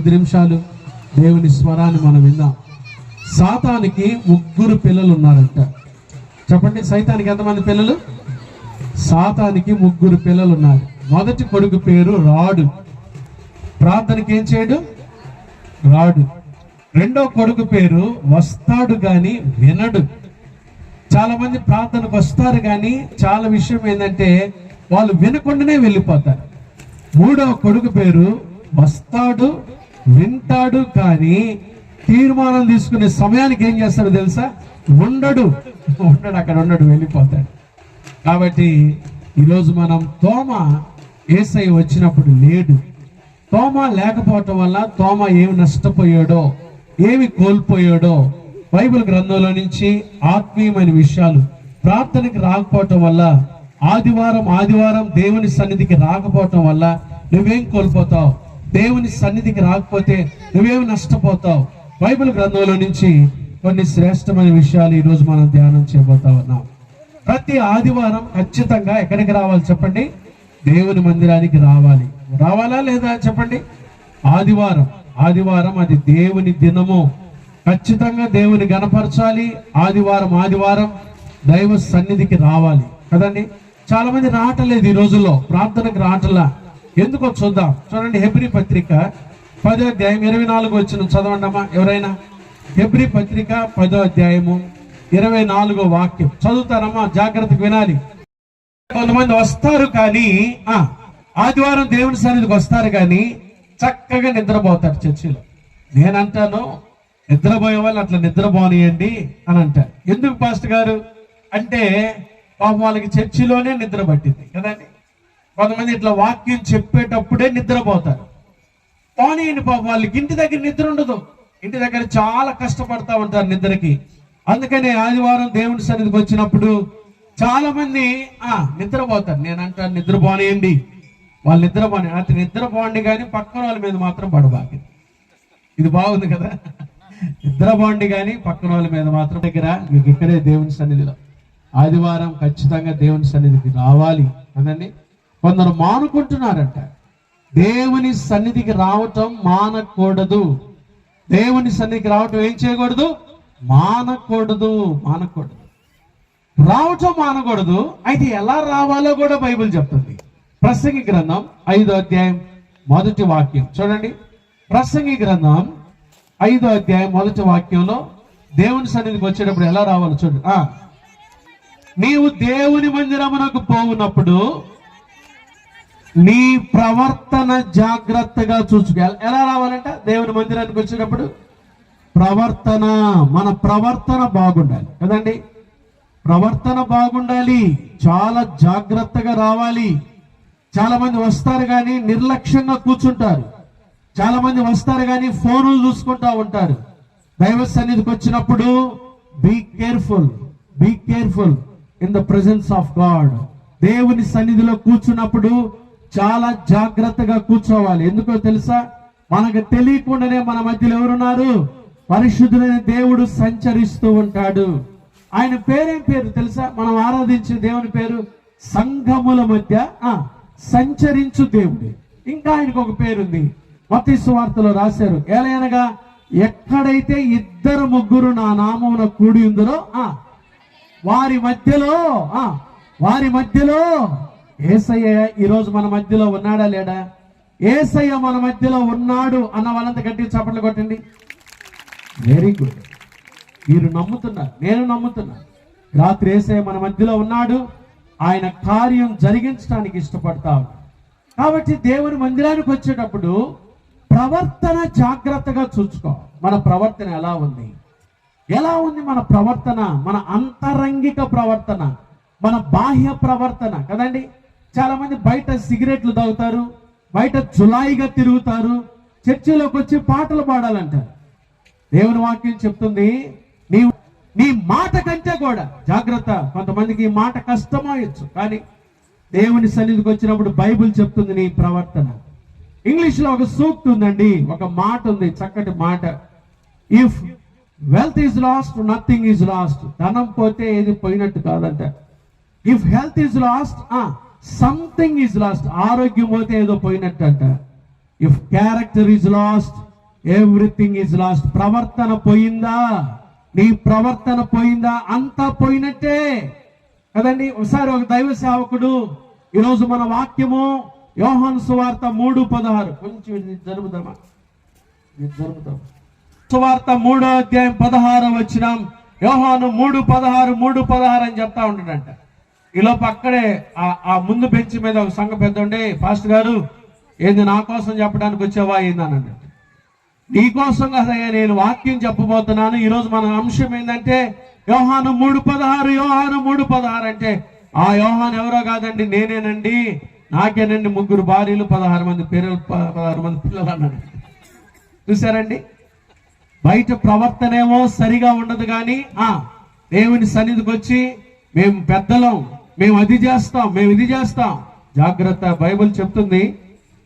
కొద్ది నిమిషాలు దేవుని స్వరాన్ని మనం విందాం. సాతానికి ముగ్గురు పిల్లలు ఉన్నారంట. చెప్పండి సైతానికి ఎంతమంది పిల్లలు? సాతానికి ముగ్గురు పిల్లలు ఉన్నారు. మొదటి కొడుకు పేరు రాడు. ప్రార్థనకి ఏం చేయడు? రాడు. రెండో కొడుకు పేరు వస్తాడు కానీ వినడు. చాలా మంది ప్రార్థనకు వస్తారు కానీ చాలా విషయం ఏంటంటే వాళ్ళు వినకుండానే వెళ్ళిపోతారు. మూడో కొడుకు పేరు వస్తాడు వింటాడు కానీ తీర్మానం తీసుకునే సమయానికి ఏం చేస్తాడు తెలుసా? ఉండడు. ఉండడు అక్కడ ఉండడు వెళ్ళిపోతాడు. కాబట్టి ఈరోజు మనం తోమ ఏసై వచ్చినప్పుడు లేడు. తోమ లేకపోవటం వల్ల తోమ ఏమి నష్టపోయాడో ఏమి కోల్పోయాడో బైబిల్ గ్రంథంలో నుంచి ఆత్మీయమైన విషయాలు ప్రార్థనకి రాకపోవటం వల్ల ఆదివారం ఆదివారం దేవుని సన్నిధికి రాకపోవటం వల్ల నువ్వేం కోల్పోతావు? దేవుని సన్నిధికి రాకపోతే నువ్వేమి నష్టపోతావు? బైబిల్ గ్రంథంలో నుంచి కొన్ని శ్రేష్టమైన విషయాలు ఈరోజు మనం ధ్యానం చేయబోతా ఉన్నాం. ప్రతి ఆదివారం ఖచ్చితంగా ఎక్కడికి రావాలి చెప్పండి? దేవుని మందిరానికి రావాలి. రావాలా లేదా చెప్పండి? ఆదివారం. ఆదివారం అది దేవుని దినము. ఖచ్చితంగా దేవుని గణపరచాలి. ఆదివారం ఆదివారం దైవ సన్నిధికి రావాలి. కదండి? చాలా మంది రావట్లేదు ఈ రోజుల్లో. ప్రార్థనకు రావటంలా. ఎందుకో చూద్దాం. చూడండి హెబ్రి పత్రిక పదో అధ్యాయం ఇరవై నాలుగు వచ్చిన చదవండమ్మా ఎవరైనా? హెబ్రి పత్రిక పదో అధ్యాయము ఇరవై నాలుగో వాక్యం. చదువుతారమ్మా జాగ్రత్తగా వినాలి. కొంతమంది వస్తారు కానీ ఆ ఆదివారం దేవుని సన్నిధికి వస్తారు కానీ చక్కగా నిద్రపోతారు చర్చిలో. నేనంటాను నిద్రపోయే వాళ్ళు అట్లా నిద్రపోనియండి అని అంటారు. ఎందుకు పాస్టర్ గారు? అంటే పాపం వాళ్ళకి చర్చిలోనే నిద్ర పట్టింది. కదండి? కొంతమంది ఇట్లా వాక్యం చెప్పేటప్పుడే నిద్రపోతారు. పోనీయండి పాప వాళ్ళకి ఇంటి దగ్గర నిద్ర ఉండదు. ఇంటి దగ్గర చాలా కష్టపడతా ఉంటారు నిద్రకి. అందుకనే ఆదివారం దేవుని సన్నిధికి వచ్చినప్పుడు చాలా మంది ఆ నిద్రపోతారు. నేను నిద్ర నిద్రపోనియండి. వాళ్ళు నిద్రపోని అతను నిద్రపోండి కానీ పక్కన వాళ్ళ మీద మాత్రం పడబాకి. ఇది బాగుంది కదా? నిద్రపోండి కానీ పక్కన వాళ్ళ మీద మాత్రం దగ్గర మీకు ఇక్కడే దేవుని సన్నిధిలో. ఆదివారం ఖచ్చితంగా దేవుని సన్నిధికి రావాలి. అనండి. కొందరు మానుకుంటున్నారంట. దేవుని సన్నిధికి రావటం మానకూడదు. దేవుని సన్నిధికి రావటం ఏం చేయకూడదు? మానకూడదు మానకూడదు. రావటం మానకూడదు అయితే ఎలా రావాలో కూడా బైబిల్ చెప్తుంది. ప్రసంగి గ్రంథం ఐదో అధ్యాయం మొదటి వాక్యం. చూడండి. ప్రసంగి గ్రంథం ఐదో అధ్యాయం మొదటి వాక్యంలో దేవుని సన్నిధికి వచ్చేటప్పుడు ఎలా రావాలో చూడండి. నీవు దేవుని మందిరమునకు పోవునప్పుడు నీ ప్రవర్తన జాగ్రత్తగా చూసుకోవాలి ఎలా రావాలంట దేవుని మందిరానికి వచ్చినప్పుడు ప్రవర్తన మన ప్రవర్తన బాగుండాలి. కదండి? ప్రవర్తన బాగుండాలి. చాలా జాగ్రత్తగా రావాలి. చాలా మంది వస్తారు కానీ నిర్లక్ష్యంగా కూర్చుంటారు. చాలా మంది వస్తారు కానీ ఫోన్లు చూసుకుంటా ఉంటారు. దైవ సన్నిధికి వచ్చినప్పుడు be careful be careful in the presence of God దేవుని సన్నిధిలో కూర్చున్నప్పుడు చాలా జాగ్రత్తగా కూర్చోవాలి. ఎందుకో తెలుసా? మనకు తెలియకుండానే మన మధ్యలో ఎవరున్నారు? పరిశుద్ధులైన దేవుడు సంచరిస్తూ ఉంటాడు. ఆయన పేరేం పేరు తెలుసా? మనం ఆరాధించే దేవుని పేరు సంఘముల మధ్య సంచరించు దేవుడు. ఇంకా ఆయనకు ఒక పేరుంది. మత్తయి సువార్తలో రాశారు. ఏలయనగా ఎక్కడైతే ఇద్దరు ముగ్గురు నా నామమున కూడి ఉందరో వారి మధ్యలో వారి మధ్యలో ఏసయ్య ఈరోజు మన మధ్యలో ఉన్నాడా లేడా? ఏసయ్య మన మధ్యలో ఉన్నాడు అన్న వాళ్ళంత గట్టి చప్పట్లు కొట్టండి. వెరీ గుడ్ మీరు నమ్ముతున్నారు. నేను నమ్ముతున్నా రాత్రి ఏసయ్య మన మధ్యలో ఉన్నాడు. ఆయన కార్యం జరిగించడానికి ఇష్టపడతా కాబట్టి దేవుని మందిరానికి వచ్చేటప్పుడు ప్రవర్తన జాగ్రత్తగా చూసుకో. మన ప్రవర్తన ఎలా ఉంది? ఎలా ఉంది మన ప్రవర్తన? మన అంతరంగిక ప్రవర్తన? మన బాహ్య ప్రవర్తన? కదండి? చాలా మంది బయట సిగరెట్లు తాగుతారు బయట జులాయిగా తిరుగుతారు చర్చిలోకి వచ్చి పాటలు పాడాలంటారు. దేవుని వాక్యం చెప్తుంది నీ నీ మాట కంటే కూడా జాగ్రత్త. కొంతమందికి ఈ మాట కష్టమయ్యొచ్చు కానీ దేవుని సన్నిధికి వచ్చినప్పుడు బైబిల్ చెప్తుంది నీ ప్రవర్తన. ఇంగ్లీష్లో ఒక సూక్తి ఉందండి ఒక మాట ఉంది చక్కటి మాట. If wealth is lost nothing is lost ధనం పోతే ఏది పోయినట్టు కాదంట. If health is lost something is lost ఆరోగ్యం పోతే ఏదో పోయినట్టు అంట if character is lost everything is lost ప్రవర్తన పోయిందా? నీ ప్రవర్తన పోయిందా? అంతా పోయినట్టే. కదండి? ఒకసారి ఒక దైవ సేవకుడు ఈరోజు మన వాక్యము యోహాను సువార్త మూడు పదహారు. కొంచెం జరుపుదామా జరుపుదాం సువార్త మూడో అధ్యాయం పదహారు వచ్చినాం యోహాను మూడు పదహారు మూడు పదహారు అని చెప్తా ఉంటాడంట. ఈలోపు అక్కడే ఆ- ఆ ముందు బెంచ్ మీద ఒక సంఘ పెద్ద ఉండే ఫాస్ట్ గారు ఏంది నా కోసం చెప్పడానికి వచ్చావా? ఏంది? నీ కోసం కదయ్యా నేను వాక్యం చెప్పబోతున్నాను. ఈరోజు మన అంశం ఏంటంటే యోహాను మూడు పదహారు యోహాను మూడు పదహారు అంటే ఆ యోహాను ఎవరో కాదండి నేనేనండి నాకేనండి ముగ్గురు భార్యలు పదహారు మంది పిల్లలు పదహారు మంది పిల్లలు అన్నాడు. చూసారండి బయట ప్రవర్తనేమో సరిగా ఉండదు కానీ ఆ దేవుని సన్నిధికి వచ్చి మేము పెద్దలం. మేము అది చేస్తాం మేము ఇది చేస్తాం. జాగ్రత్త బైబిల్ చెప్తుంది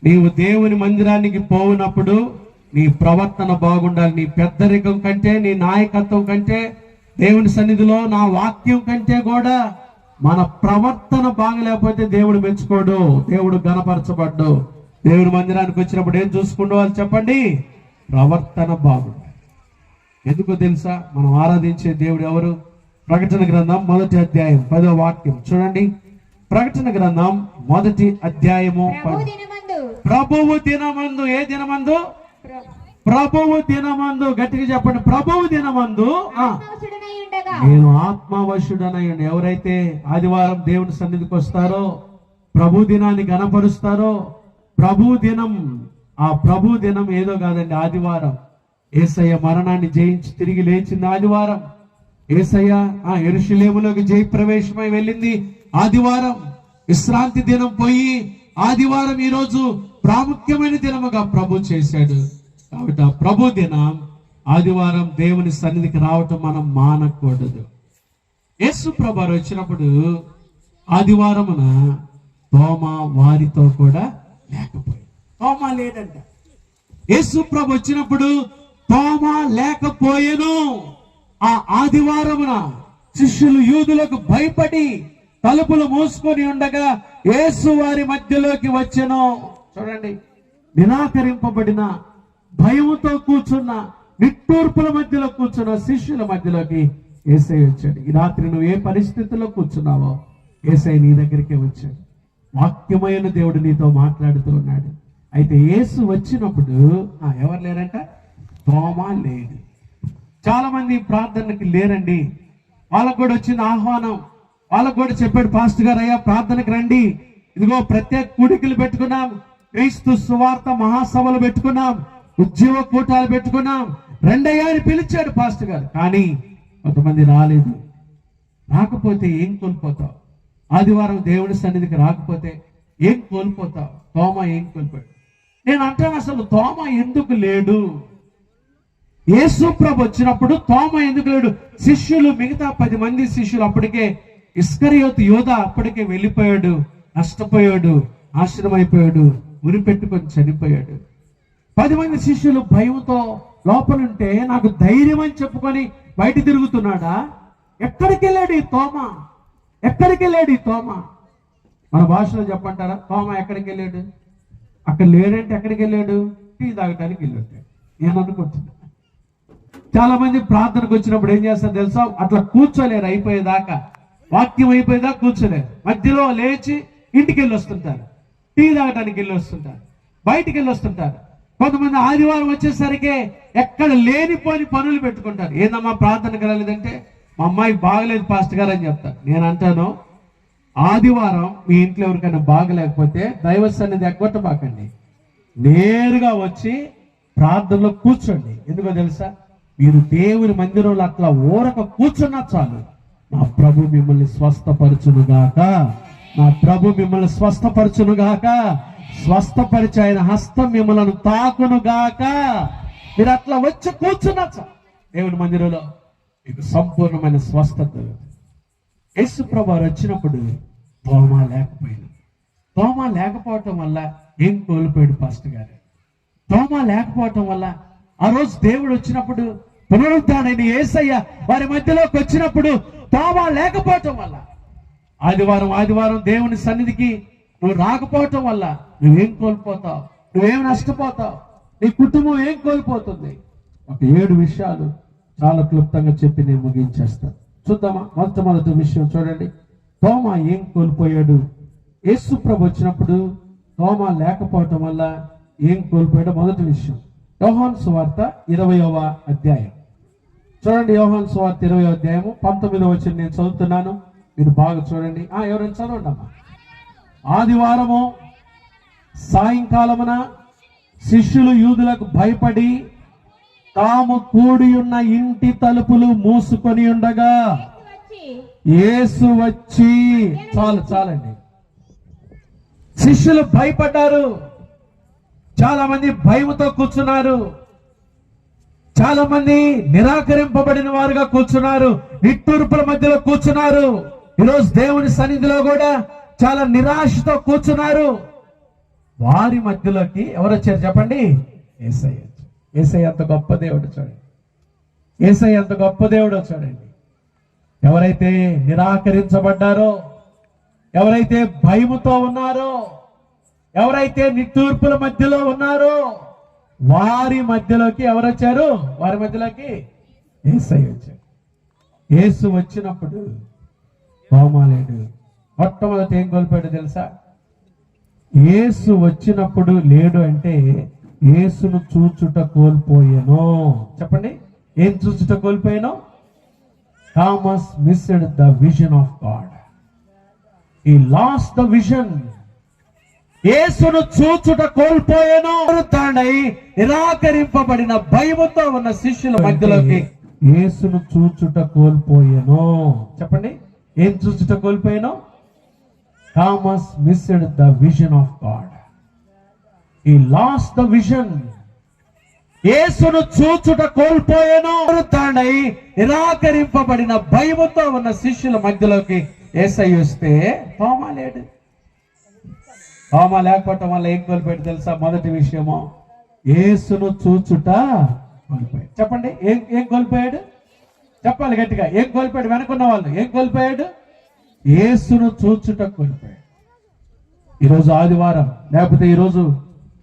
నీవు దేవుని మందిరానికి పోవునప్పుడు నీ ప్రవర్తన బాగుండాలి. నీ పెద్దరికం కంటే నీ నాయకత్వం కంటే దేవుని సన్నిధిలో నా వాక్యం కంటే కూడా మన ప్రవర్తన బాగలేకపోతే దేవుడు మెచ్చుకోడు దేవుడు గనపరచబడ్డు. దేవుని మందిరానికి వచ్చినప్పుడు ఏం చూసుకుంటూ చెప్పండి? ప్రవర్తన బాగుండాలి. ఎందుకో తెలుసా? మనం ఆరాధించే దేవుడు ఎవరు? ప్రకటన గ్రంథం మొదటి అధ్యాయం పదో వాక్యం. చూడండి. ప్రకటన గ్రంథం మొదటి అధ్యాయము ప్రభువు దినమందు. ఏ దినమందు? ప్ర- ప్రభువు దినమందు గట్టిగా చెప్పండి. ప్రభువు దినమందు ఆత్మవశుడనై నేను ఆత్మవశుడనయ్యండి ఎవరైతే ఆదివారం దేవుని సన్నిధికి వస్తారో ప్రభు దినాన్ని గణపరుస్తారో ప్రభు దినం ఆ ప్రభు దినం ఏదో కాదండి ఆదివారం. ఏసయ్య మరణాన్ని జయించి తిరిగి లేచింది ఆదివారం. ఏసయ్య ఆ ఎరుషులేములోకి జై ప్రవేశమై వెళ్ళింది. ఆదివారం విశ్రాంతి దినం పోయి ఆదివారం ఈ రోజు ప్రాముఖ్యమైన దినముగా ప్రభు చేశాడు. కాబట్టి ఆ ప్రభు దినం ఆదివారం దేవుని సన్నిధికి రావటం మనం మానకూడదు. యేసు ప్రభు వచ్చినప్పుడు ఆదివారమున తోమ వారితో కూడా లేకపోయింది. తోమ లేదంట. యేసు ప్రభు వచ్చినప్పుడు తోమ లేకపోయెను. ఆ ఆదివారమున శిష్యులు యూదులకు భయపడి తలుపులు మూసుకొని ఉండగా యేసు వారి మధ్యలోకి వచ్చెను. చూడండి. నిరాకరింపబడిన భయముతో కూర్చున్న నిట్టూర్పుల మధ్యలో కూర్చున్న శిష్యుల మధ్యలోకి ఏసై వచ్చాడు. ఈ రాత్రి నువ్వు ఏ పరిస్థితుల్లో కూర్చున్నావో ఏసై నీ దగ్గరికే వచ్చాడు. వాక్యమైన దేవుడు నీతో మాట్లాడుతూ ఉన్నాడు. అయితే ఏసు వచ్చినప్పుడు ఆ, ఎవరు లేరంట? తోమ లేదు. చాలా మంది ప్రార్థనకి లేరండి. వాళ్ళకు కూడా వచ్చిన ఆహ్వానం. వాళ్ళకు కూడా చెప్పాడు పాస్టర్ గారు అయ్యా ప్రార్థనకి రండి. ఇదిగో ప్రత్యేక కూడికలు పెట్టుకున్నాం. క్రీస్తు సువార్త మహాసభలు పెట్టుకున్నాం. ఉద్యోగ కూటాలు పెట్టుకున్నాం. రెండయ్యా అని పిలిచాడు పాస్టర్ గారు. కానీ కొంతమంది రాలేదు. రాకపోతే ఏం కోల్పోతావు? ఆదివారం దేవుడి సన్నిధికి రాకపోతే ఏం కోల్పోతావు? తోమ ఏం కోల్పోయాడు? నేను అంటాను అసలు తోమ ఎందుకు లేడు? యేసుప్రభు వచ్చినప్పుడు తోమ ఎందుకు లేడు? శిష్యులు మిగతా పది మంది శిష్యులు అప్పటికే ఇస్కరియోత్ యోధ అప్పటికే వెళ్ళిపోయాడు నష్టపోయాడు ఆశ్రమైపోయాడు ఉరి పెట్టుకొని చనిపోయాడు. పది మంది శిష్యులు భయంతో లోపలుంటే నాకు ధైర్యం అని చెప్పుకొని బయట తిరుగుతున్నాడా? ఎక్కడికి వెళ్ళాడు ఈ తోమ? ఎక్కడికి వెళ్ళాడు ఈ తోమ? మన భాషలో చెప్పంటారా? తోమ ఎక్కడికి వెళ్ళాడు అక్కడ లేడంటే ఎక్కడికి వెళ్ళాడు టీ తాగడానికి వెళ్ళాడు. నేను అనుకుంటున్నాను చాలా మంది ప్రార్థనకు వచ్చినప్పుడు ఏం చేస్తారు తెలుసా? అట్లా కూర్చోలేరు అయిపోయేదాకా. వాక్యం అయిపోయేదాకా కూర్చోలేరు. మధ్యలో లేచి ఇంటికి వెళ్ళి వస్తుంటారు టీ తాగడానికి వెళ్ళి వస్తుంటారు బయటికి వెళ్ళి వస్తుంటారు కొంతమంది ఆదివారం వచ్చేసరికి ఎక్కడ లేనిపోని పనులు పెట్టుకుంటారు. ఏందమ్మా ప్రార్థన రాలేదంటే మా అమ్మాయి బాగలేదు పాస్ట్ గారు అని చెప్తారు. నేను అంటాను ఆదివారం మీ ఇంట్లో ఎవరికైనా బాగలేకపోతే దైవ సన్నిధి ఎగ్గొట్టబాకండి. నేరుగా వచ్చి ప్రార్థనలో కూర్చోండి. ఎందుకో తెలుసా? మీరు దేవుని మందిరంలో అట్లా ఊరక కూర్చున్నా చాలు. నా ప్రభు మిమ్మల్ని స్వస్థపరచునుగాక. నా ప్రభు మిమ్మల్ని స్వస్థపరచునుగాక. స్వస్థపరిచి ఆయన హస్తం మిమ్మల్ని తాకునుగాక. మీరు అట్లా వచ్చి కూర్చున్నా చాలు. దేవుని మందిరంలో మీకు సంపూర్ణమైన స్వస్థత. యేసు ప్రభు వచ్చినప్పుడు తోమా లేకపోయింది. తోమా లేకపోవటం వల్ల ఏం కోల్పోయాడు పాస్టర్ గారు? తోమా లేకపోవటం వల్ల ఆ రోజు దేవుడు వచ్చినప్పుడు పునరుద్ధానైన ఏసయ్య వారి మధ్యలోకి వచ్చినప్పుడు తోమా లేకపోవటం వల్ల ఆదివారం ఆదివారం దేవుని సన్నిధికి నువ్వు రాకపోవటం వల్ల నువ్వేం కోల్పోతావు? నువ్వేం నష్టపోతావు? నీ కుటుంబం ఏం కోల్పోతుంది? ఒక ఏడు విషయాలు చాలా క్లుప్తంగా చెప్పి నేను ముగించేస్తాను చూద్దామా? మొట్టమొదటి విషయం చూడండి. తోమా ఏం కోల్పోయాడు? యేసు ప్రభు వచ్చినప్పుడు తోమా లేకపోవటం వల్ల ఏం కోల్పోయాడో? మొదటి విషయం. యోహాన్ సువార్త ఇరవయవ అధ్యాయం. చూడండి యోహాన్ సువార్త ఇరవై అధ్యాయము పంతొమ్మిదవ వచ్చిన నేను చదువుతున్నాను. మీరు బాగా చూడండి. ఆ ఎవరైనా చదవండి అమ్మా ఆదివారము సాయంకాలమున శిష్యులు యూదులకు భయపడి తాము కూడి ఉన్న ఇంటి తలుపులు మూసుకొని ఉండగా ఏసు యేసు వచ్చి చాలు చాలండి. శిష్యులు భయపడ్డారు. చాలా మంది భయముతో కూర్చున్నారు. చాలా మంది నిరాకరింపబడిన వారుగా కూర్చున్నారు. నిట్టూర్పుల మధ్యలో కూర్చున్నారు. ఈరోజు దేవుని సన్నిధిలో కూడా చాలా నిరాశతో కూర్చున్నారు. వారి మధ్యలోకి ఎవరు వచ్చారు చెప్పండి? ఏసై ఏసై అంత గొప్ప దేవుడు చూడండి. ఏసై అంత గొప్ప దేవుడు చూడండి. ఎవరైతే నిరాకరించబడ్డారో ఎవరైతే భయముతో ఉన్నారో ఎవరైతే నిట్టూర్పుల మధ్యలో ఉన్నారో వారి మధ్యలోకి ఎవరు వచ్చారు వారి మధ్యలోకి ఏసై వచ్చారు. యేసు వచ్చినప్పుడు బహుమాలేడు మొట్టమొదటి ఏం కోల్పోయాడు తెలుసా? యేసు వచ్చినప్పుడు లేడు అంటే యేసును చూచుట కోల్పోయాను. చెప్పండి. ఏం చూచుట కోల్పోయాను? Thomas missed the vision of God. He lost the vision యేసును చూచుట కోల్పోయాను. తాడై నిరాకరింపబడిన భయముతో ఉన్న శిష్యుల మధ్యలోకి యేసును చూచుట కోల్పోయాను. చెప్పండి. ఏం చూచుట కోల్పోయాను? Thomas missed the vision of God he lost the vision యేసును చూచుట కోల్పోయాను. తాడై నిరాకరింపబడిన భయముతో ఉన్న శిష్యుల మధ్యలోకి ఏసై వస్తే తోమా లేడు లేకపోవటం వల్ల ఏం కోల్పోయాడు తెలుసా? మొదటి విషయము ఏసును చూచుట కోల్పోయాడు. చెప్పండి ఏం ఏం కోల్పోయాడు? చెప్పాలి గట్టిగా. ఏం కోల్పోయాడు? వెనకున్న వాళ్ళు. ఏం కోల్పోయాడు? ఏసును చూచుట కోల్పోయాడు. ఈరోజు ఆదివారం లేకపోతే ఈరోజు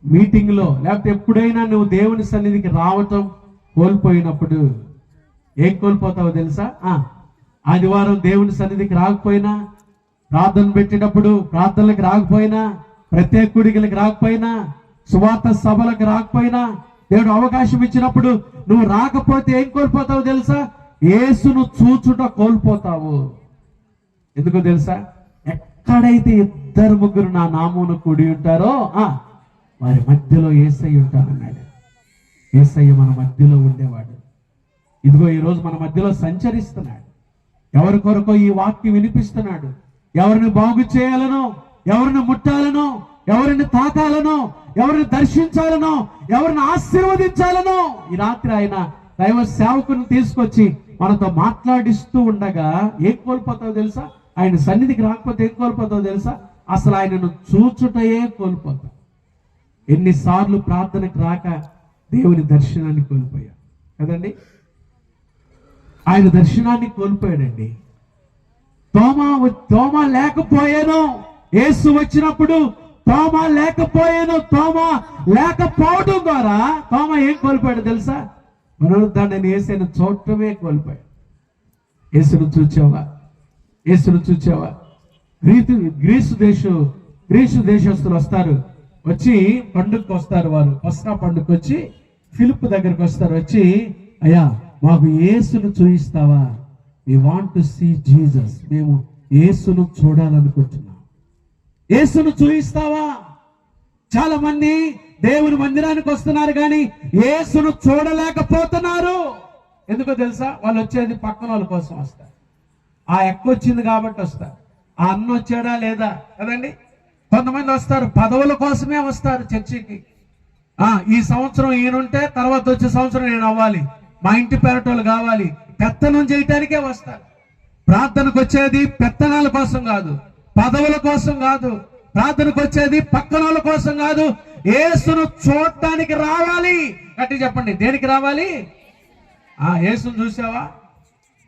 మీటింగ్లో లేకపోతే ఎప్పుడైనా నువ్వు దేవుని సన్నిధికి రావటం కోల్పోయినప్పుడు ఏం కోల్పోతావో తెలుసా? ఆదివారం దేవుని సన్నిధికి రాకపోయినా ప్రార్థన పెట్టినప్పుడు ప్రార్థనలకు రాకపోయినా ప్రత్యేక కుడికలకు రాకపోయినా సువార్త సభలకు రాకపోయినా దేవుడు అవకాశం ఇచ్చినప్పుడు నువ్వు రాకపోతే ఏం కోల్పోతావు తెలుసా? యేసును చూచుట కోల్పోతావు. ఎందుకో తెలుసా? ఎక్కడైతే ఇద్దరు ముగ్గురు నా నామును కూడి ఉంటారో ఆ వారి మధ్యలో ఏసై ఉంటానన్నాడు. ఏసయ్య మన మధ్యలో ఉండేవాడు. ఇదిగో ఈరోజు మన మధ్యలో సంచరిస్తున్నాడు. ఎవరి కొరకు ఈ వాక్యం వినిపిస్తున్నాడు. ఎవరిని బాగు చేయాలనో ఎవరిని ముట్టాలనో ఎవరిని తాకాలనో ఎవరిని దర్శించాలనో ఎవరిని ఆశీర్వదించాలనో ఈ రాత్రి ఆయన దైవ సేవకుని తీసుకొచ్చి మనతో మాట్లాడిస్తూ ఉండగా ఏం కోల్పోతావు తెలుసా? ఆయన సన్నిధికి రాకపోతే ఏం కోల్పోతావు తెలుసా? అసలు ఆయనను చూచుటయే కోల్పోతావు ఎన్నిసార్లు ప్రార్థనకు రాక దేవుని దర్శనాన్ని కోల్పోయా. కదండి? ఆయన దర్శనాన్ని కోల్పోయాడండి. తోమ తోమ లేకపోయాను. యేసు వచ్చినప్పుడు తోమ లేకపోయాను తోమ లేకపోవడం ద్వారా తోమ ఏం కోల్పోయాడు తెలుసా? పునరుద్ధాన్ని ఏసైన చూడటమే కోల్పోయాడు. యేసును చూచావా? యేసును చూచావా? గ్రీసు గ్రీసు దేశం గ్రీసు దేశస్తులు వస్తారు. వచ్చి పండుగకు వస్తారు వారు. పస్కా పండుగకు వచ్చి ఫిలిప్ దగ్గరకు వస్తారు. వచ్చి అయ్యా మాకు యేసును చూయిస్తావా? We want to see Jesus మేము యేసును చూడాలనుకుంటున్నాం. యేసును చూయిస్తావా? చాలా మంది దేవుని మందిరానికి వస్తున్నారు కానీ యేసును చూడలేకపోతున్నారు. ఎందుకో తెలుసా? వాళ్ళు వచ్చేది పక్కన వాళ్ళ కోసం వస్తారు. ఆ ఎక్క వచ్చింది కాబట్టి వస్తారు. ఆ అన్న వచ్చాడా లేదా? కదండి? కొంతమంది వస్తారు. పదవుల కోసమే వస్తారు చర్చికి. ఈ సంవత్సరం ఈయనుంటే తర్వాత వచ్చే సంవత్సరం నేను అవ్వాలి. మా ఇంటి పెరటోళ్ళు కావాలి. పెత్తనం చేయటానికే వస్తారు. ప్రార్థనకు వచ్చేది పెత్తనాల కోసం కాదు. పదవుల కోసం కాదు ప్రార్థనకు వచ్చేది పక్కన కోసం కాదు యేసును చూడటానికి రావాలి. గట్టి చెప్పండి దేనికి రావాలి? ఆ యేసును చూసావా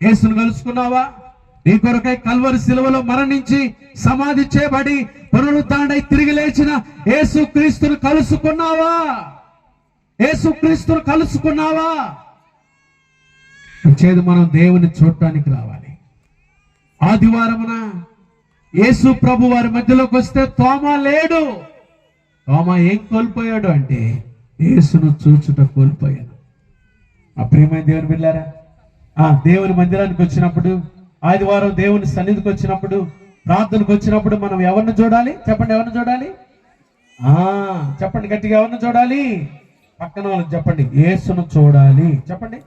యేసును కలుసుకున్నావా? నీ కొరకై కల్వరి శిలువలో మరణించి సమాధి చేయబడి పునరుద్ధాడై తిరిగి లేచిన యేసు క్రీస్తును కలుసుకున్నావా? యేసు క్రీస్తును కలుసుకున్నావా? చేదు మనం దేవుని చూడటానికి రావాలి. ఆదివారమున యేసు ప్రభు వారి మధ్యలోకి వస్తే తోమ లేడు. తోమ ఏం కోల్పోయాడు అంటే యేసును చూచుట కోల్పోయాడు. ఆ ప్రియమైన దేవుని వెళ్ళారా ఆ దేవుని మందిరానికి వచ్చినప్పుడు ఆదివారం దేవుని సన్నిధికి వచ్చినప్పుడు ప్రార్థనకు వచ్చినప్పుడు మనం ఎవరిని చూడాలి? చెప్పండి ఎవరిని చూడాలి? ఆ చెప్పండి గట్టిగా ఎవరిని చూడాలి? పక్కన వాళ్ళకి చెప్పండి యేసును చూడాలి. చెప్పండి.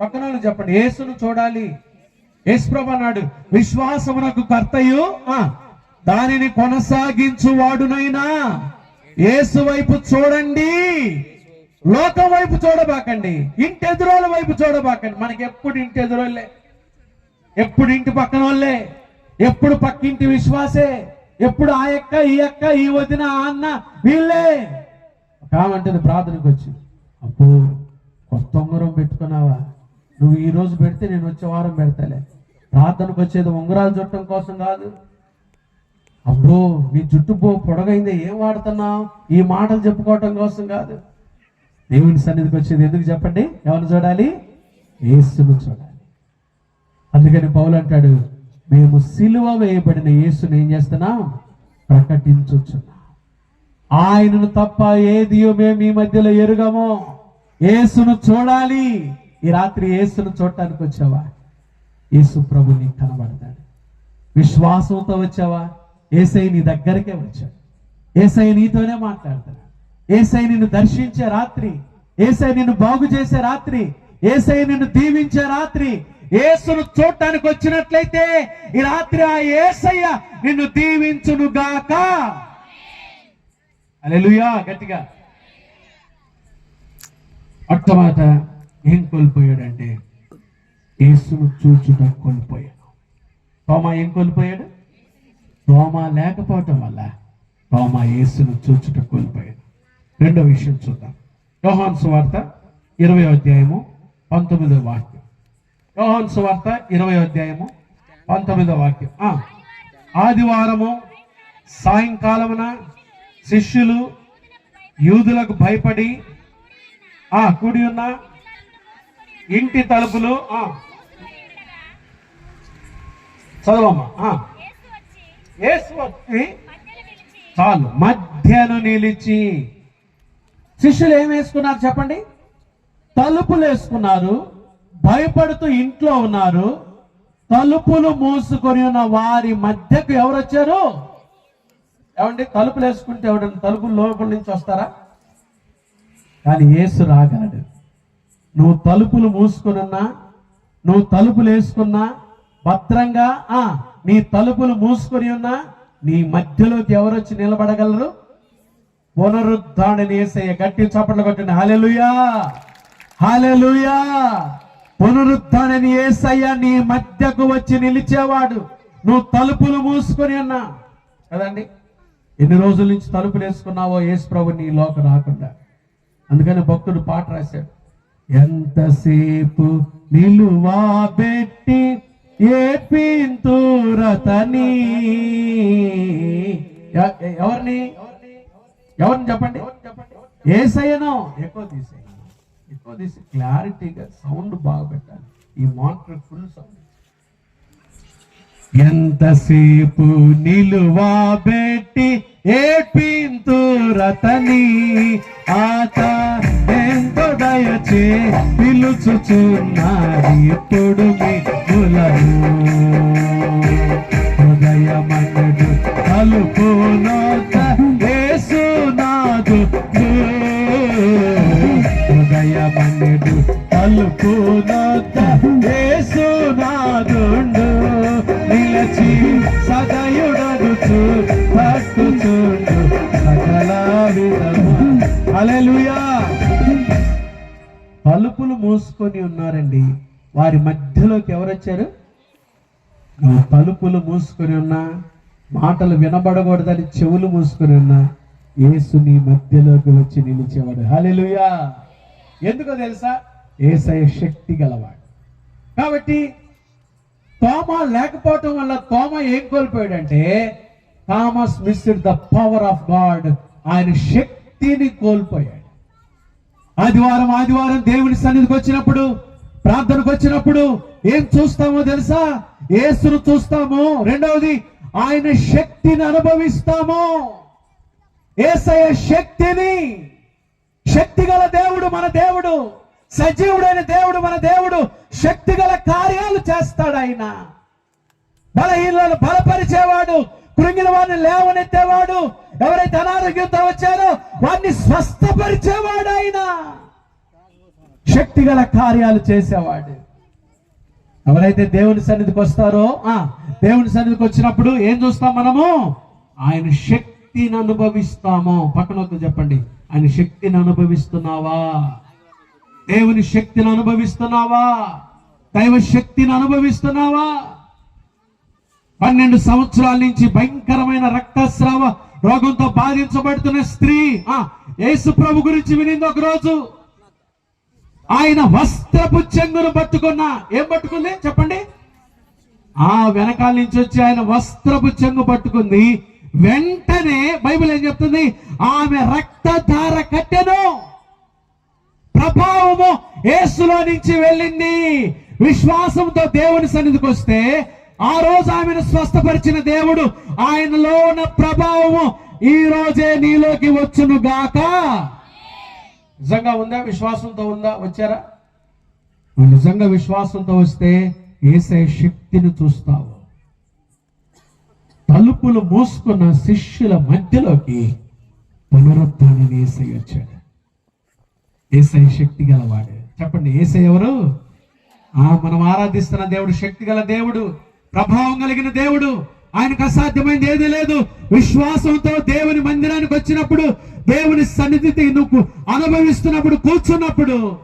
పక్కన వాళ్ళకి చెప్పండి యేసును చూడాలి. యేసుప్రభు అన్నాడు విశ్వాసమునకు కర్తయు ఆ, దానిని కొనసాగించు వాడునైనా యేసు వైపు చూడండి లోకం వైపు చూడబాకండి ఇంటి వైపు చూడబాకండి. మనకి ఎప్పుడు ఇంటెదురోళ్ళే ఎప్పుడు ఇంటి పక్కన వాళ్ళే ఎప్పుడు పక్కింటి విశ్వాసే ఎప్పుడు ఆ యొక్క ఈ యొక్క ఈ వదిన అన్న వీళ్ళే. కామంటది ప్రార్థనకు వచ్చి అప్పుడు కొత్త ఉంగరం పెట్టుకున్నావా? నువ్వు ఈ రోజు పెడితే నేను వచ్చే వారం పెడతాలే. ప్రార్థనకు వచ్చేది ఉంగరాలు చుట్టం కోసం కాదు. అబ్బో నీ జుట్టు పో పొడగైందే ఏం వాడుతున్నావు? ఈ మాటలు చెప్పుకోవటం కోసం కాదు. దేవుని సన్నిధికి వచ్చేది ఎందుకు చెప్పండి? ఎవరు చూడాలి? యేసును చూడాలి. అందుకని పౌలు అంటాడు మేము సిలువ వేయబడిన యేసును ఏం చేస్తున్నాం? ప్రకటించుచున్నాం. ఆయనను తప్ప ఏదియో మేము ఈ మధ్యలో ఎరుగము. యేసును చూడాలి. ఈ రాత్రి యేసును చూడటానికి వచ్చావా? యేసు ప్రభు నీకు కనబడతాడు. విశ్వాసంతో వచ్చావా? ఏసై నీ దగ్గరకే వచ్చాడు. ఏసై నీతోనే మాట్లాడతాడు ఏసై నిన్ను దర్శించే రాత్రి ఏసై నిన్ను బాగు చేసే రాత్రి ఏసై నిన్ను దీవించే రాత్రి ఏసును చూడటానికి వచ్చినట్లయితే ఈ రాత్రి ఆ ఏసయ్య నిన్ను దీవించును గాక అలెలుయా గట్టిగా. అట్టమాట ఏం కోల్పోయాడంటే యేసును చూచుట కోల్పోయాడు. తోమా ఏం కోల్పోయాడు? తోమా లేకపోవటం వల్ల తోమా యేసును చూచుట కోల్పోయాడు. రెండో విషయం చూద్దాం. యోహాన్ సువార్త ఇరవై అధ్యాయము పంతొమ్మిదో వాక్యం. యోహాన్ సువార్త ఇరవై అధ్యాయము పంతొమ్మిదో వాక్యం. ఆదివారము సాయంకాలమున శిష్యులు యూదులకు భయపడి ఆ కూడి ఉన్న ఇంటి తలుపులు చదవమ్మా యేసు వచ్చి చాలు. మధ్యను నిలిచి. శిష్యులు ఏం వేసుకున్నారు చెప్పండి? తలుపులు వేసుకున్నారు. భయపడుతూ ఇంట్లో ఉన్నారు. తలుపులు మూసుకొని ఉన్న వారి మధ్యకు ఎవరు వచ్చారు ఏమండి తలుపులు వేసుకుంటే ఎవడండి తలుపులు లోపల నుంచి వస్తారా? కానీ యేసు రాగాడు. నువ్వు తలుపులు మూసుకున్నా నువ్వు తలుపులు వేసుకున్నా భద్రంగా ఆ నీ తలుపులు మూసుకొని ఉన్నా నీ మధ్యలోకి ఎవరు వచ్చి నిలబడగలరు? పునరుద్ధారణని ఏసయ్య గట్టి చప్పట్లు కొట్టండి. హాలెలుయా హాలెలుయా పునరుద్ధానని ఏసయ్య నీ మధ్యకు వచ్చి నిలిచేవాడు. నువ్వు తలుపులు మూసుకొని ఉన్నా. కదండి? ఎన్ని రోజుల నుంచి తలుపులు వేసుకున్నావో యేసు ప్రభు నీ లోక రాకుండా. అందుకని భక్తుడు పాట రాశాడు. ఎంతసేపు నిలువా పెట్టి ఏ పింతురతని ఎవరిని? ఎవరిని చెప్పండి? ఏసయ్యను. ఎక్కువ తీసేయి. ఎక్కువ తీసి క్లారిటీగా సౌండ్ బాగా పెట్టాలి. ఈ మానిటర్ ఫుల్ సౌండ్. ఎంతసేపు నిలువా పెట్టి ఏ పింతురతని ఆత దయచే పిలుచుచున్నది ఇప్పుడు వారి మధ్యలోకి ఎవరు వచ్చారు? నువ్వు తలుపులు మూసుకొని ఉన్నా మాటలు వినబడకూడదని చెవులు మూసుకొని ఉన్నా యేసు నీ మధ్యలోకి వచ్చి నిలిచేవాడు. హలెలుయా ఎందుకో తెలుసా? ఏసయ శక్తి గలవాడు. కాబట్టి తోమ లేకపోవటం వల్ల తోమ ఏం కోల్పోయాడంటే Thomas missed the power of God. ఆయన శక్తిని కోల్పోయాడు. ఆదివారం ఆదివారం దేవుని సన్నిధికి వచ్చినప్పుడు ప్రార్థనకు వచ్చినప్పుడు ఏం చూస్తామో తెలుసా? ఏసును చూస్తాము. రెండవది ఆయన శక్తిని అనుభవిస్తాము. ఏసయ శక్తిని శక్తి గల దేవుడు మన దేవుడు సజీవుడైన దేవుడు మన దేవుడు శక్తి గల కార్యాలు చేస్తాడు ఆయన. బలహీనలను బలపరిచేవాడు కృంగిన వారిని లేవనెత్తేవాడు ఎవరైతే అనారోగ్యంతో వచ్చారో వారిని స్వస్థపరిచేవాడు ఆయన. శక్తి గల కార్యాలు చేసేవాడు. ఎవరైతే దేవుని సన్నిధికి వస్తారో ఆ దేవుని సన్నిధికి వచ్చినప్పుడు ఏం చూస్తాం మనము? ఆయన శక్తిని అనుభవిస్తాము. పక్కన చెప్పండి. ఆయన శక్తిని అనుభవిస్తున్నావా? దేవుని శక్తిని అనుభవిస్తున్నావా? దైవ శక్తిని అనుభవిస్తున్నావా? పన్నెండు సంవత్సరాల నుంచి భయంకరమైన రక్తస్రావ రోగంతో బాధించబడుతున్న స్త్రీ ఆ యేసు ప్రభు గురించి వినింది ఒక రోజు ఆయన వస్త్రపు చెంగును పట్టుకున్న ఏం పట్టుకుంది? చెప్పండి. ఆ వెనకాల నుంచి వచ్చి ఆయన వస్త్రపు చెంగు పట్టుకుంది. వెంటనే బైబిల్ ఏం చెప్తుంది? ఆమె రక్తధార కట్టెను ప్రభావము ఏసులో నుంచి వెళ్ళింది. విశ్వాసంతో దేవుని సన్నిధికి వస్తే ఆ రోజు ఆమెను స్వస్థపరిచిన దేవుడు ఆయనలో ఉన్న ప్రభావము ఈ రోజే నీలోకి వచ్చును గాక. నిజంగా ఉందా? విశ్వాసంతో ఉందా? వచ్చారా? నిజంగా విశ్వాసంతో వస్తే ఏసే శక్తిని చూస్తావు. తలుపులు మూసుకున్న శిష్యుల మధ్యలోకి పునరుద్ధాన్ని ఏసై వచ్చాడు. ఏసై శక్తి గలవాడు. చెప్పండి ఏసై ఎవరు? ఆ మనం ఆరాధిస్తున్న దేవుడు శక్తి గల దేవుడు ప్రభావం కలిగిన దేవుడు. ఆయనకు అసాధ్యమైంది ఏది లేదు. విశ్వాసంతో దేవుని మందిరానికి వచ్చినప్పుడు దేవుని సన్నిధిని నువ్వు అనుభవిస్తున్నప్పుడు కూర్చున్నప్పుడు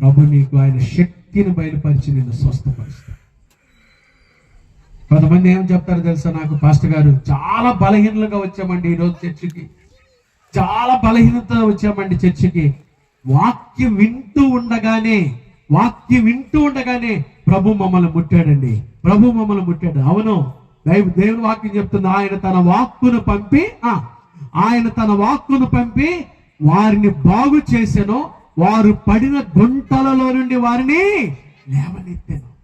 ప్రభు నీకు ఆయన శక్తిని బయలుపరిచి నిన్ను స్వస్థపరుస్తాడు. కొంతమంది ఏం చెప్తారో తెలుసా? నాకు పాస్టర్ గారు చాలా బలహీనలుగా వచ్చామండి ఈరోజు చర్చికి. చాలా బలహీనత వచ్చామండి చర్చికి. వాక్యం వింటూ ఉండగానే వాక్యం వింటూ ఉండగానే ప్రభు మమ్మల్ని ముట్టాడండి. ప్రభు మమ్మల్ని ముట్టాడు. అవును. దైవ దేవుని వాక్యం చెప్తుంది ఆయన తన వాక్కును పంపి ఆ ఆయన తన వాక్కును పంపి వారిని బాగు చేసెను వారు పడిన గుంటలలో నుండి వారిని లేవనెత్తెను.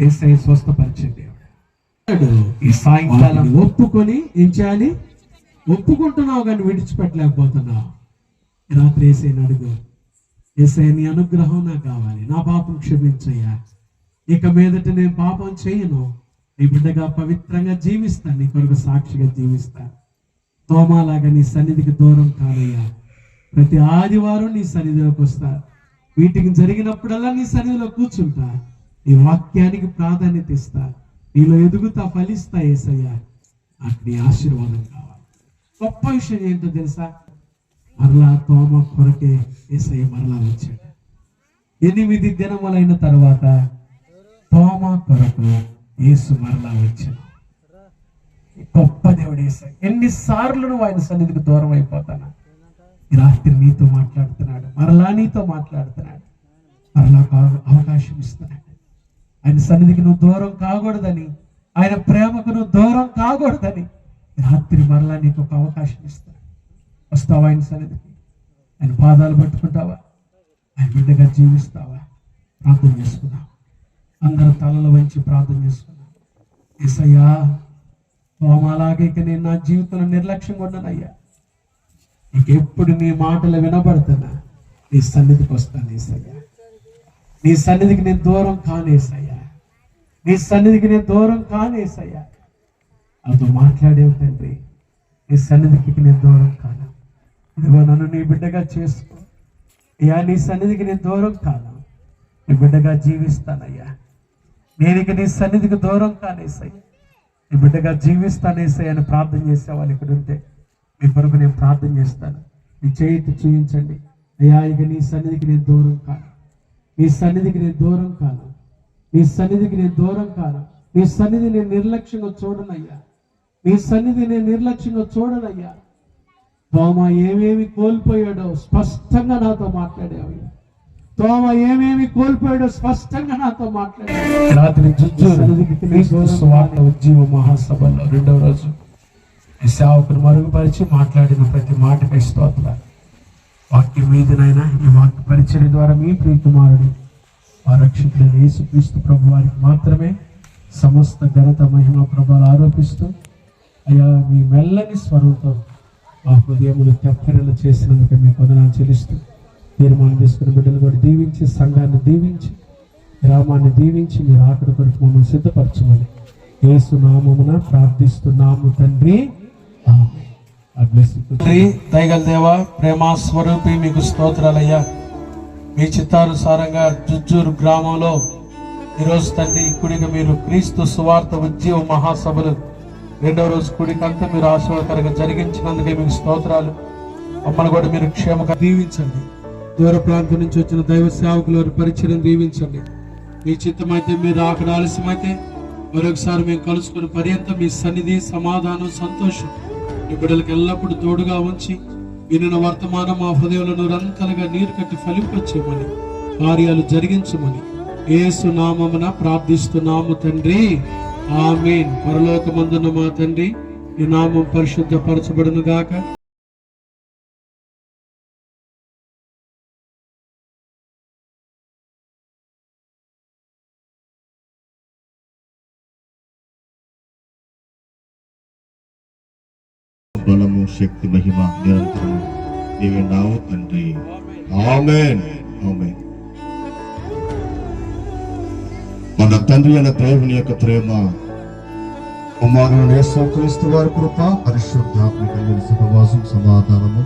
ఏసై స్వస్థపరిచే దేవుడు. ఈ సాయంకాలం ఒప్పుకొని ఏం చేయాలి? ఒప్పుకుంటున్నావు కానీ విడిచిపెట్టలేకపోతున్నావు. రాత్రి ఏసైని అడుగు. ఏసై నీ అనుగ్రహం నాకు కావాలి. నా పాపం క్షమించయ్యా. ఇక మీదట నేను పాపం చేయను. నీ బిడ్డగా పవిత్రంగా జీవిస్తా నీ కొరకు సాక్షిగా జీవిస్తా. తోమాలాగా నీ సన్నిధికి దూరం కాదయ్యా ప్రతి ఆదివారం నీ సన్నిధిలోకి వస్తా. వీటికి జరిగినప్పుడల్లా నీ సన్నిధిలో కూర్చుంటా. నీ వాక్యానికి ప్రాధాన్యత ఇస్తా. నీలో ఎదుగుతా ఫలిస్తా ఏసయ్యా. నాకు నీ ఆశీర్వాదం కావాలి. గొప్ప విషయం ఏంటో తెలుసా? మరలా తోమ కొరకే ఏసయ్య మరలా వచ్చాడు. ఎనిమిది దినములైన తర్వాత తోమ కొరకు యేసు మరలా వచ్చాను గొప్ప దేవుడు ఏసయ్య ఎన్నిసార్లు నువ్వు ఆయన సన్నిధికి దూరం అయిపోతానా? ఈ రాత్రి నీతో మాట్లాడుతున్నాడు. మరలా నీతో మాట్లాడుతున్నాడు. మరలా అవకాశం ఇస్తున్నాడు. ఆయన సన్నిధికి నువ్వు దూరం కాకూడదని ఆయన ప్రేమకు నువ్వు దూరం కాకూడదని రాత్రి మరలా నీకు ఒక అవకాశం ఇస్తాడు వస్తావా ఆయన సన్నిధికి? ఆయన పాదాలు పట్టుకుంటావా? ఆయన బిడ్డగా జీవిస్తావా? ప్రార్థన చేసుకున్నావా అందరు తలలు వంచి ప్రార్థన చేసుకున్నాం ఏసయ్యా అలాగే ఇక నేను నా జీవితంలో నిర్లక్ష్యంగా ఉన్నానయ్యా నీకు ఎప్పుడు నీ మాటలు వినబడుతున్నా నీ సన్నిధికి వస్తాను ఏసయ్యా. నీ సన్నిధికి నేను దూరం కానేసయ్యా నీ సన్నిధికి నేను దూరం కానేసయ్యా అతను మాట్లాడేవు తండ్రి. నీ సన్నిధికి నేను దూరం కాను. ఇదిగో నన్ను నీ బిడ్డగా చేసుకో. అయ్యా నీ సన్నిధికి నేను దూరం కాను. నీ బిడ్డగా జీవిస్తానయ్యా. నేను ఇక నీ సన్నిధికి దూరం కానేసాయి నీ బిడ్డగా జీవిస్తానేసాయి అని ప్రార్థన చేసే వాళ్ళు ఇక్కడ ఉంటే మీ కొరకు నేను ప్రార్థన చేస్తాను. నీ చేతి చూపించండి అయ్యా ఇక నీ సన్నిధికి నేను దూరం కాను. నీ సన్నిధికి నేను దూరం కాను. నీ సన్నిధికి నేను దూరం కాను. నీ సన్నిధి నేను నిర్లక్ష్యంగా చూడనయ్యా. నీ సన్నిధి నేను నిర్లక్ష్యంగా చూడనయ్యా. తోమ ఏమేమి కోల్పోయాడో స్పష్టంగా నాతో మాట్లాడేవయ్యా. తోమ ఏమేమి కోల్పోయాడో స్పష్టంగా నాతో మాట్లాడాడు రాత్రి స్వార్థ ఉజ్జీవ మహాసభలో రెండవ రోజు ఈ సేవకుని మరుగుపరిచి మాట్లాడిన ప్రతి మాటకి స్తోత్ర వాక్యం మీదనైనా ఈ వాక్య పరిచయం ద్వారా మీ ప్రియకుమారుడు ఆ రక్షకుడైన యేసుక్రీస్తు ప్రభు వారికి మాత్రమే సమస్త ఘనత మహిమ ప్రభాలు ఆరోపిస్తూ అయ్యా మీ మెల్లని స్వరంతో మా హృదయములు తెప్పరిలు చేసినందుకు మీ వందనాలు చెల్లిస్తూ తీర్మానం తీసుకున్న బిడ్డలు కూడా దీవించి సంఘాన్ని దీవించి గ్రామాన్ని దీవించి మీరు ఆకలి కొరకు మమ్మల్ని సిద్ధపరచమని యేసు నామమున ప్రార్థిస్తున్నాము తండ్రి. దయగల దేవ ప్రేమ స్వరూపి మీకు స్తోత్రాలయ్యా. మీ చిత్తానుసారంగా జుజ్జూరు గ్రామంలో ఈరోజు తండ్రి ఈ కుడిక మీరు క్రీస్తు సువార్త ఉద్యమ మహాసభలు రెండవ రోజు కుడికంతా మీరు ఆశీర్వాదకరంగా జరిగించినందుకే మీకు స్తోత్రాలు. మమ్మల్ని కూడా మీరు క్షేమగా దీవించండి. దూర ప్రాంతం నుంచి వచ్చిన దైవ సేవకులు వారి పరిచయం దీవించండి. మీ చిత్తమైతే మీరు అక్కడ ఆలస్యమైతే మరొకసారి మేము కలుసుకుని పర్యంతం మీ సన్నిధి సమాధానం సంతోషం మీ బిడ్డలకు ఎల్లప్పుడూ తోడుగా ఉంచి వినిన వర్తమానం మా హృదయంలో నిరంతరంగా నీరు కట్టి ఫలింపచేయమని కార్యాలు జరిగించమని ఏసు నామమున ప్రార్థిస్తున్నాము తండ్రి. ఆమేన్. పరలోకమందున మా తండ్రి ఈ నామం పరిశుద్ధపరచబడును గాక బలము శక్తి మహిమ నిరంతరం నీవే నావు తండ్రి. ఆమెన్. ఆమెన్. మన తండ్రి అయిన దేవుని యొక్క ప్రేమ కుమారుడు యేసుక్రీస్తు వారి కృప పరిశుద్ధాత్మిక సుఖవాసం సమాధానము.